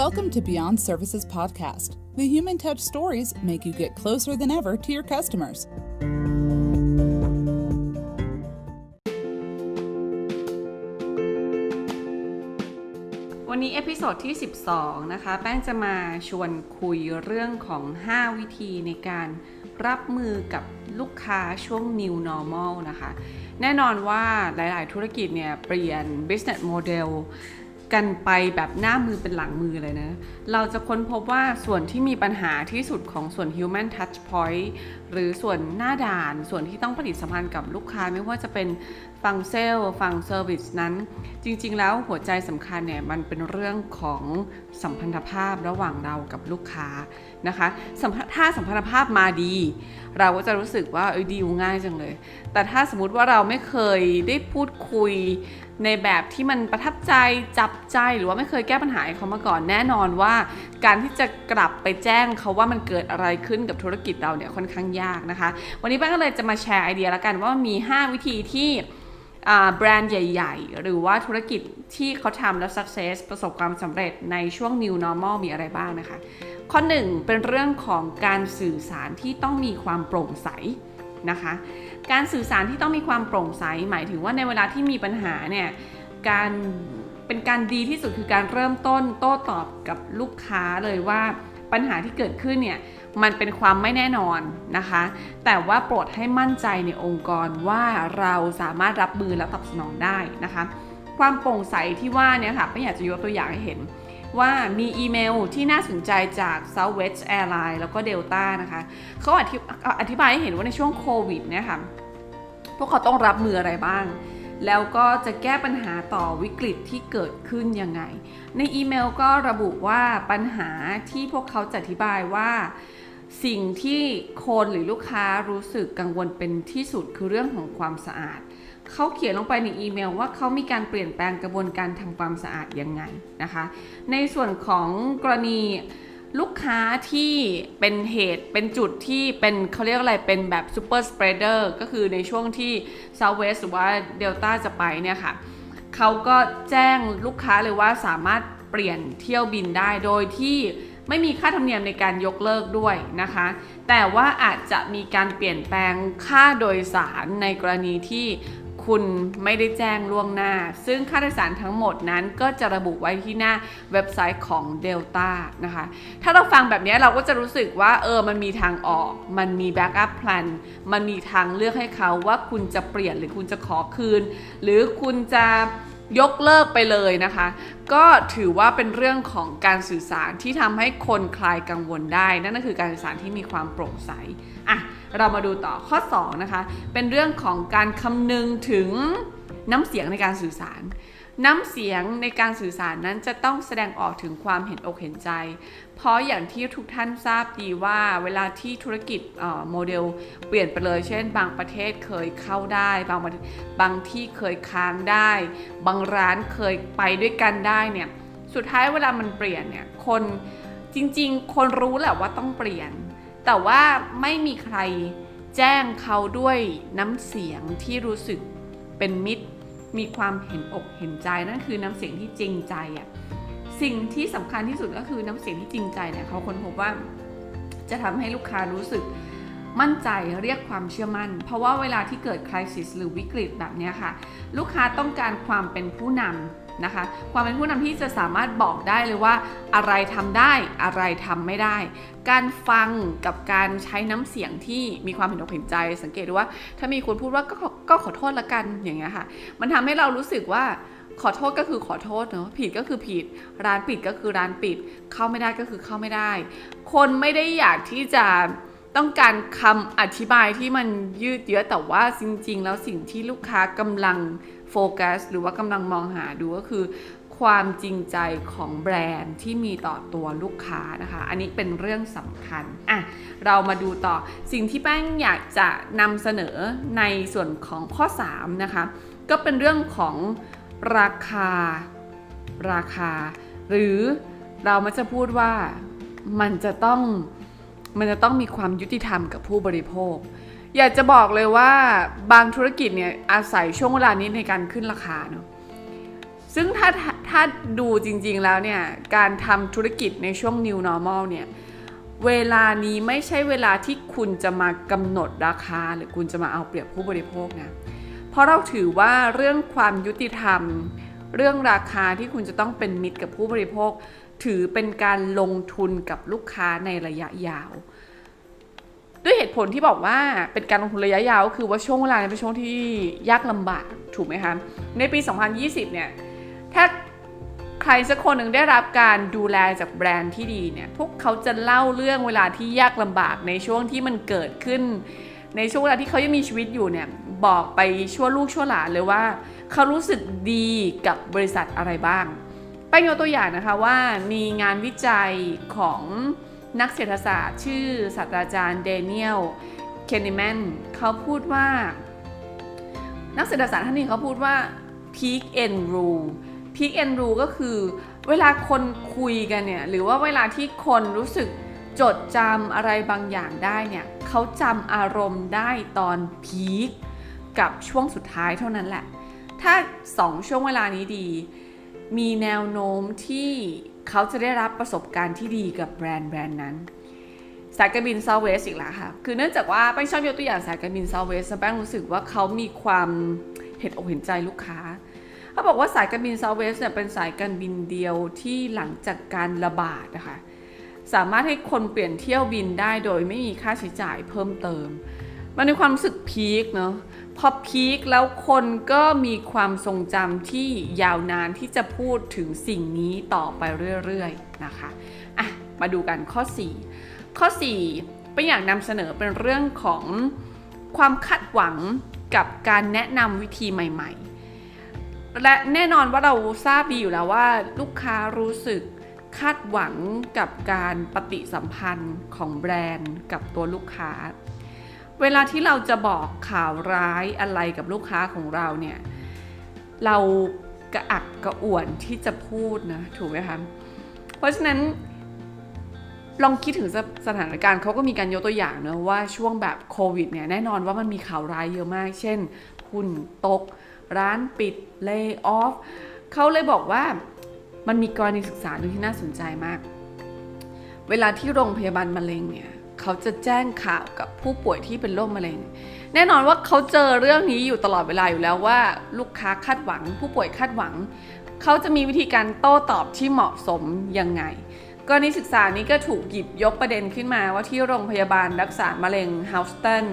Welcome to Beyond Services Podcast. The human touch stories make you get closer than ever to your customers. วันนี้เอพิโซดที่ 12 นะคะ แป้งจะมาชวนคุยเรื่องของ 5 วิธีในการรับมือกับลูกค้าช่วง New Normal นะคะ แน่นอนว่าหลาย ๆ ธุรกิจเนี่ย เปลี่ยน business model กันไปแบบหน้ามือเป็นหลังมือเลยนะ เราจะค้นพบว่าส่วนที่มีปัญหาที่สุดของส่วน human touch point หรือส่วนหน้าด่าน ส่วนที่ต้องผลิตสัมพันธ์กับลูกค้าไม่ว่าจะเป็น ฟังเซลฟังเซอร์วิสนั้น จริง ๆ แล้วหัวใจสำคัญเนี่ยมันเป็นเรื่องของสัมพันธภาพระหว่างเรากับลูกค้านะคะถ้าสัมพันธภาพมาดี เราก็จะรู้สึกว่าเอ้ยดีลง่ายจังเลย แต่ถ้าสมมติว่าเราไม่เคยได้พูดคุยในแบบที่มันประทับใจจับใจหรือว่าไม่เคยแก้ปัญหาเขามาก่อนแน่นอนว่า การที่จะกลับไปแจ้งเขาว่ามันเกิดอะไรขึ้นกับธุรกิจเราเนี่ยค่อนข้างยากนะคะ วันนี้ป้าก็เลยจะมาแชร์ไอเดียแล้วกันว่ามี 5 วิธีที่ แบรนด์ใหญ่ ๆ หรือว่าธุรกิจที่เขาทำแล้ว success ประสบความสำเร็จในช่วง new normal มีอะไรบ้างนะคะ ข้อ 1 เป็นเรื่องของการสื่อสารที่ต้องมีความโปร่งใสนะคะ การสื่อสารที่ต้องมีความโปร่งใส หมายถึงว่าในเวลาที่มีปัญหาเนี่ยการเป็นการดีที่สุดคือการเริ่มต้นโต้ตอบกับลูกค้าเลยว่า ปัญหาที่เกิดขึ้นเนี่ยมันเป็นความไม่แน่นอนนะคะ แต่ว่าโปรดให้มั่นใจในองค์กรว่าเราสามารถรับมือและตอบสนองได้นะคะ ความโปร่งใสที่ว่าเนี่ยค่ะไม่อยากจะยกตัวอย่างให้เห็น ว่ามีอีเมลที่น่าสนใจจาก Southwest Airlines แล้วก็ Delta นะคะเขาอธิอธิบายให้เห็นว่าในช่วงโควิดเนี่ยค่ะพวกเขาต้องรับมืออะไรบ้าง แล้วก็จะแก้ปัญหาต่อวิกฤตที่เกิดขึ้นยังไง ในอีเมลก็ระบุว่าปัญหาที่พวกเขาจะอธิบายว่า สิ่งที่คนหรือลูกค้ารู้สึกกังวลเป็นที่สุดคือเรื่องของความสะอาด เขาเขียนลงไปในอีเมลว่าเขามีการเปลี่ยนแปลงกระบวนการทำความสะอาดยังไงนะคะ ในส่วนของกรณี ลูกค้าที่เป็นเหตุเป็นจุดที่เป็นเขาเรียกอะไรเป็นแบบซูเปอร์สเปรเดอร์ก็คือในช่วงที่ Southwest หรือว่า Delta จะไปเนี่ยค่ะเขาก็แจ้งลูกค้าเลยว่าสามารถเปลี่ยนเที่ยวบินได้โดยที่ไม่มีค่าธรรมเนียมในการยกเลิกด้วยนะคะ แต่ว่าอาจจะมีการเปลี่ยนแปลงค่าโดยสารในกรณีที่ คุณไม่ได้แจ้งล่วงหน้า ซึ่งค่าโดยสารทั้งหมดนั้นก็จะระบุไว้ที่หน้าเว็บไซต์ของ Delta นะคะ ถ้าเราฟังแบบนี้เราก็จะรู้สึกว่าเออมันมีทางออก มันมีแบ็กอัพแพลนมันมีทางเลือกให้เขาว่าคุณจะเปลี่ยนหรือคุณจะขอคืน หรือคุณจะ ยกเลิกไปเลยนะคะ ก็ถือว่าเป็นเรื่องของการสื่อสารที่ทำให้คนคลายกังวลได้ นั่นก็คือการสื่อสารที่มีความโปร่งใสอะเรามาดูต่อข้อ 2 นะคะ เป็นเรื่องของการคำนึงถึงน้ำเสียงในการสื่อสาร น้ำเสียงในการสื่อสารนั้นจะต้องแสดงออกถึงความเห็นอกเห็นใจ เพราะอย่างที่ทุกท่านทราบดีว่าเวลาที่ธุรกิจโมเดลเปลี่ยนไปเลย เช่น บางประเทศเคยเข้าได้ บางบางที่เคยค้างได้ บางร้านเคยไปด้วยกันได้เนี่ย สุดท้ายเวลามันเปลี่ยนเนี่ย คนจริงๆ คนรู้แหละว่าต้องเปลี่ยน แต่ว่าไม่มีใครแจ้งเขาด้วยน้ำเสียงที่รู้สึกเป็นมิตร มีความเห็นอกเห็นใจนั่นคือน้ำเสียงที่จริงใจอะ่ะสิ่งที่สำคัญที่สุดก็คือน้ำเสียงที่จริงใจเนี่ยเขาค้นพบว่าจะทำให้ลูกค้ารู้สึกมั่นใจเรียกความเชื่อมั่น เพราะว่าเวลาที่เกิดคริสิสหรือวิกฤตแบบนี้ค่ะ ลูกค้าต้องการความเป็นผู้นำ นะคะ ความเป็นผู้นำที่จะสามารถบอกได้เลยว่า อะไรทำได้อะไรทำไม่ได้ การฟังกับการใช้น้ำเสียงที่มีความเห็นอกเห็นใจ สังเกตดูว่า ถ้ามีคนพูดว่าก็ก็ขอโทษละกันอย่างเงี้ยค่ะ มันทำให้เรารู้สึกว่าขอโทษก็คือขอโทษเนาะผิดก็คือผิด ร้านปิดก็คือร้านปิด เข้าไม่ได้ก็คือเข้าไม่ได้ คนไม่ได้อยากที่จะ ต้องการคำอธิบายที่มันยืดเยื้อแต่ว่าจริง ๆ แล้วสิ่งที่ลูกค้ากำลังโฟกัส หรือว่ากำลังมองหาดูก็คือ ความจริงใจของแบรนด์ที่มีต่อตัวลูกค้านะคะ อันนี้เป็นเรื่องสำคัญอะเรามาดูต่อสิ่งที่แป้งอยากจะนำเสนอในส่วนของข้อ 3 นะคะ ก็เป็นเรื่องของราคาราคา หรือเรามักจะพูดว่ามันจะต้อง มันจะต้องมีความยุติธรรมกับผู้บริโภค อยากจะบอกเลยว่าบางธุรกิจเนี่ยอาศัยช่วงเวลานี้ในการขึ้นราคาเนาะซึ่งถ้าถ้าดูจริงๆแล้วเนี่ยการทำธุรกิจในช่วง new normal เนี่ยเวลานี้ไม่ใช่เวลาที่คุณจะมากำหนดราคา หรือคุณจะมาเอาเปรียบผู้บริโภคนะเพราะเราถือว่าเรื่องความยุติธรรม เรื่องราคาที่คุณจะต้องเป็นมิตรกับผู้บริโภค ถือเป็นการลงทุนกับลูกค้าในระยะยาว ด้วยเหตุผลที่บอกว่าเป็นการลงทุนระยะยาวก็คือว่าช่วงเวลาเป็นช่วงที่ยากลำบากถูกไหมคะในปี 2020 เนี่ยถ้าใครสักคนหนึ่งได้รับการดูแลจากแบรนด์ที่ดีเนี่ยพวกเขาจะเล่าเรื่องเวลาที่ยากลำบากในช่วงที่มันเกิดขึ้น ในช่วงเวลาที่เขายังมีชีวิตอยู่เนี่ยบอกไปชั่วลูกชั่วหลานเลยว่า เขารู้สึกดีกับบริษัทอะไรบ้าง ป้งยกตัวอย่างนะคะว่ามีงานวิจัยของนักเศรษฐศาสตร์ ชื่อศาสตราจารย์เดเนียลเคนนิแมนเขาพูดว่า นักเศรษฐศาสตร์ท่านนี้เขาพูดว่า peak and rule peak and rule ก็คือ เวลาคนคุยกันเนี่ยหรือว่าเวลาที่คนรู้สึกจดจำอะไรบางอย่างได้เนี่ยเขาจำอารมณ์ได้ตอนพีคกับช่วงสุดท้ายเท่านั้นแหละ ถ้าสองช่วงเวลานี้ดี มีแนวโน้มที่เขาจะได้รับประสบการณ์ที่ดีกับแบรนด์แบรนด์นั้น สายการบินซาเวสอีกแล้วค่ะ คือเนื่องจากว่าแป้งชอบยกตัวอย่างสายการบินซาเวสแป้งรู้สึกว่าเขามีความเห็นอกเห็นใจลูกค้าเขาบอกว่าสายการบินซาเวสเนี่ยเป็นสายการบินเดียวที่หลังจากการระบาดนะคะสามารถให้คนเปลี่ยนเที่ยวบินได้โดยไม่มีค่าใช้จ่ายเพิ่มเติม มันมีความรู้สึกพีคเนาะพอพีคแล้วคนก็มีความทรงจำที่ยาวนานที่จะพูดถึงสิ่งนี้ต่อไปเรื่อยๆนะคะอะมาดูกันข้อ 4 ข้อ4เป็นอย่างนำเสนอเป็นเรื่องของความคาดหวังกับการแนะนำวิธีใหม่ๆ และแน่นอนว่าเราทราบดีอยู่แล้วว่า ลูกค้ารู้สึกคาดหวังกับการปฏิสัมพันธ์ของแบรนด์กับตัวลูกค้า เวลาที่เราจะบอกข่าวร้ายอะไรกับลูกค้าของเราเนี่ย เรากระอักกระอ่วนที่จะพูดนะถูกไหมคะเพราะฉะนั้นลองคิดถึงสถานการณ์เขาก็มีการยกตัวอย่างเนะว่าช่วงแบบโควิดเนี่ยแน่นอนว่ามันมีข่าวร้ายเยอะมาก เช่นหุ้นตก ร้านปิดเลิกออฟเขาเลยบอกว่ามันมีกรณีศึกษาหนึ่งที่น่าสนใจมาก เวลาที่โรงพยาบาลมะเร็งเนี่ย เขาจะแจ้งข่าวกับผู้ป่วยที่เป็นโรคมะเร็ง แน่นอนว่าเขาเจอเรื่องนี้อยู่ตลอดเวลาอยู่แล้วว่า ลูกค้าคาดหวัง ผู้ป่วยคาดหวัง เขาจะมีวิธีการโต้ตอบที่เหมาะสมยังไงกรณีศึกษานี้ก็ถูกหยิบยกประเด็นขึ้นมาว่าที่โรงพยาบาลรักษามะเร็งฮาวสตัน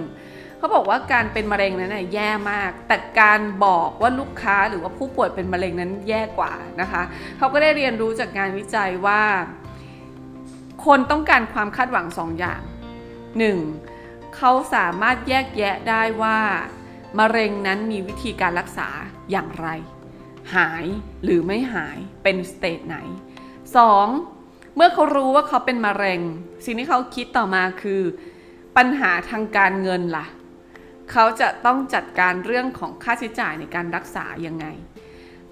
เขาบอกว่าการเป็นมะเร็งนั้นแย่มาก แต่การบอกว่าลูกค้าหรือว่าผู้ป่วยเป็นมะเร็งนั้นแย่กว่านะคะเขาก็ได้เรียนรู้จากงานวิจัยว่า คนต้องการความคาดหวังสองอย่าง 1. เขาสามารถแยกแยะได้ว่ามะเร็งนั้นมีวิธีการรักษาอย่างไร หายหรือไม่หายเป็นสเตจไหน 2. เมื่อเขารู้ว่าเขาเป็นมะเร็ง สิ่งที่เขาคิดต่อมาคือ ปัญหาทางการเงินล่ะ เขาจะต้องจัดการเรื่องของค่าใช้จ่ายในการรักษายังไง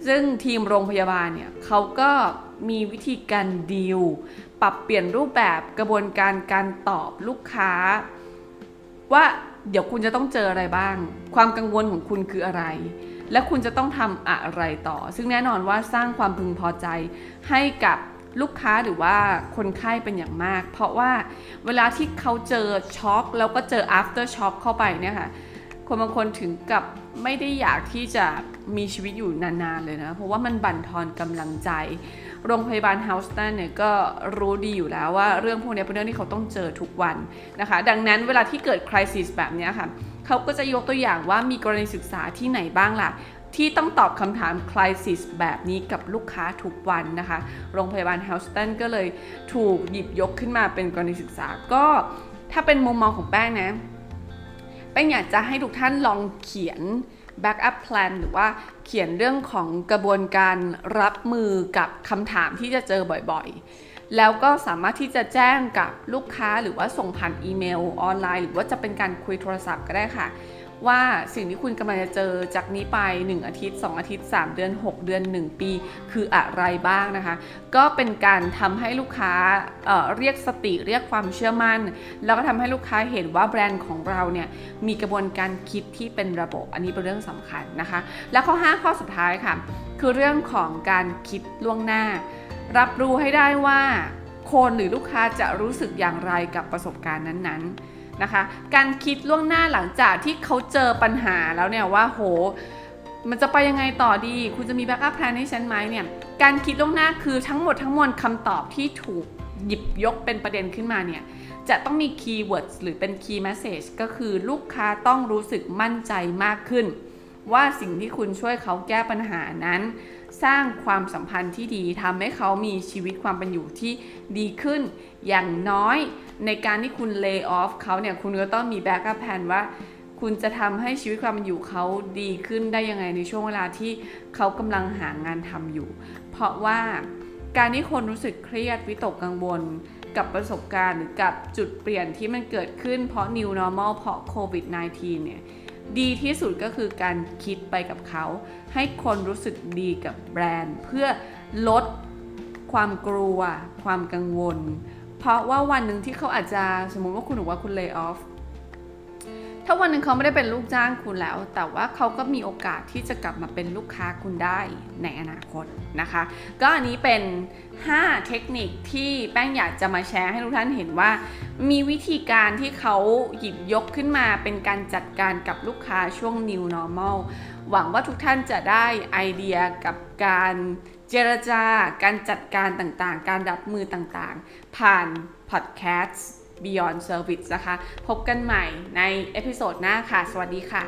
ซึ่งทีมโรงพยาบาลเนี่ยเขาก็มีวิธีการดีล ปรับเปลี่ยนรูปแบบกระบวนการการตอบลูกค้า ว่าเดี๋ยวคุณจะต้องเจออะไรบ้าง ความกังวลของคุณคืออะไร และคุณจะต้องทำอะไรต่อ ซึ่งแน่นอนว่าสร้างความพึงพอใจให้กับลูกค้าหรือว่าคนไข้เป็นอย่างมาก เพราะว่าเวลาที่เขาเจอช็อกแล้วก็เจอ after shock เข้าไปเนี่ยค่ะคนบางคนถึงกับไม่ได้อยากที่จะมีชีวิตอยู่นานๆเลยนะ เพราะว่ามันบั่นทอนกำลังใจ โรงพยาบาลเฮาสตันเนี่ยก็รู้ดีอยู่แล้วว่าเรื่องพวกนี้เป็นเรื่องที่เขาต้องเจอทุกวันนะคะ ดังนั้นเวลาที่เกิดคริสิสแบบนี้ค่ะเขาก็จะยกตัวอย่างว่ามีกรณีศึกษาที่ไหนบ้างล่ะที่ต้องตอบคำถามคริสิสแบบนี้กับลูกค้าทุกวันนะคะ โรงพยาบาลเฮาสตันก็เลยถูกหยิบยกขึ้นมาเป็นกรณีศึกษา ก็ถ้าเป็นมุมมองของแป้งนะ แป้งอยากจะให้ทุกท่านลองเขียน backup plan หรือว่าเขียนเรื่องของกระบวนการรับมือกับคำถามที่จะเจอบ่อยๆ แล้วก็สามารถที่จะแจ้งกับลูกค้าหรือว่าส่งผ่านอีเมลออนไลน์ หรือว่าจะเป็นการคุยโทรศัพท์ก็ได้ค่ะ ว่าสิ่งที่คุณกำลังจะเจอจากนี้ไป 1 อาทิตย์ 2 อาทิตย์ 3 เดือน 6 เดือน 1 ปี คืออะไรบ้างนะคะ ก็เป็นการทำให้ลูกค้าเเรียกสติเรียกความเชื่อมั่น แล้วก็ทำให้ลูกค้าเห็นว่าแบรนด์ของเราเนี่ยมีกระบวนการคิดที่เป็นระบบอันนี้เป็นเรื่องสำคัญนะคะ แล้วข้อ 5 ข้อสุดท้ายค่ะ คือเรื่องของการคิดล่วงหน้า รับรู้ให้ได้ว่าคนหรือลูกค้าจะรู้สึกอย่างไรกับประสบการณ์นั้นๆ นะคะ การคิดล่วงหน้าหลังจากที่เขาเจอปัญหาแล้วเนี่ยว่าโห มันจะไปยังไงต่อดี คุณจะมีแบ็กอัพแพลนให้ฉันไหมเนี่ย การคิดล่วงหน้าคือทั้งหมดทั้งมวลคำตอบที่ถูกหยิบยกเป็นประเด็นขึ้นมาเนี่ย จะต้องมีคีย์เวิร์ดหรือเป็นคีย์แมสเซจก็คือลูกค้าต้องรู้สึกมั่นใจมากขึ้น ว่าสิ่งที่คุณช่วยเขาแก้ปัญหานั้น สร้างความสัมพันธ์ที่ดีทำให้เขามีชีวิตความเป็นอยู่ที่ดีขึ้น อย่างน้อย ในการที่คุณเลิกออฟเขาเนี่ยคุณก็ต้องมีแบ็กอัพแผนว่า คุณจะทำให้ชีวิตความเป็นอยู่เขาดีขึ้นได้ยังไงในช่วงเวลาที่เขากำลังหางานทำอยู่ เพราะว่าการที่คนรู้สึกเครียดวิตกกังวลกับประสบการณ์หรือกับจุดเปลี่ยนที่มันเกิดขึ้นเพราะ new normal เพราะโควิด -19 เนี่ยดีที่สุดก็คือการคิดไปกับเขา ให้คนรู้สึกดีกับแบรนด์ เพื่อลดความกลัว ความกังวล เพราะว่าวันหนึ่งที่เขาอาจจะสมมุติว่าคุณบอว่าคุณเลิกออฟถ้าวันหนึ่งเขาไม่ได้เป็นลูกจ้างคุณแล้ว แต่ว่าเขาก็มีโอกาสที่จะกลับมาเป็นลูกค้าคุณได้ในอนาคตนะคะ ก็อันนี้เป็น 5 เทคนิคที่แป้งอยากจะมาแชร์ให้ทุกท่านเห็นว่า มีวิธีการที่เขาหยิบยกขึ้นมาเป็นการจัดการกับลูกค้าช่วง new normal หวังว่าทุกท่านจะได้ไอเดียกับการ เจรจาการจัดการต่างๆ การรับมือต่างๆ ผ่านพอดแคสต์ Beyond Service นะคะ พบกันใหม่ในเอพิโซดหน้าค่ะ สวัสดีค่ะ